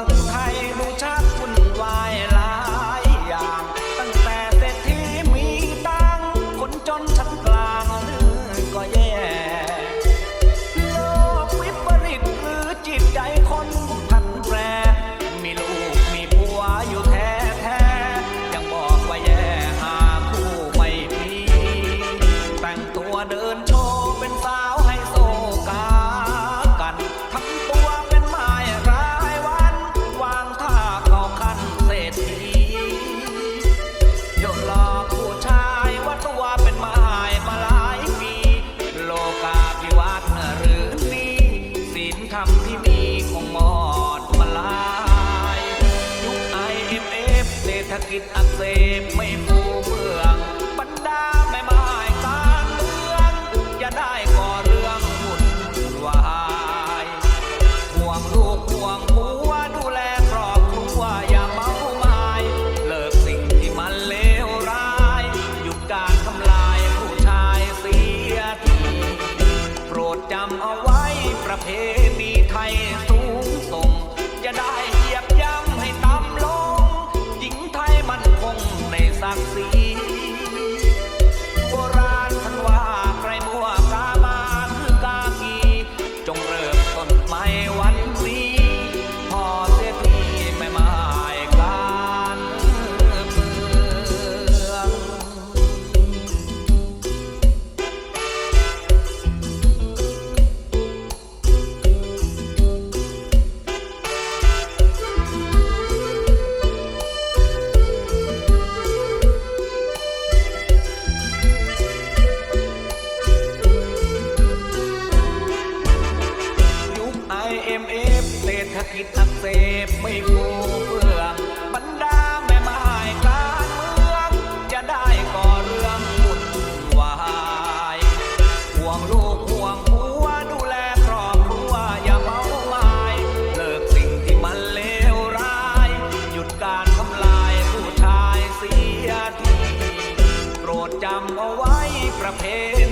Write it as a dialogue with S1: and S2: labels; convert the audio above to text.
S1: 他。 ดจำเอาไว้ประเพณีไทยสูงส่งจะได้ เสบไม่ฟูเฟื่องบรรดาแม่ไม้การเมือง จะได้ก่อเรื่องวุ่นวายห่วงลูกห่วงผัวดูแลครอบครัวอย่าเมาหมายเลิกสิ่งที่มันเลวร้าย หยุดการทำลายผู้ชายเสียทีโปรดจำเอาไว้ประเพณี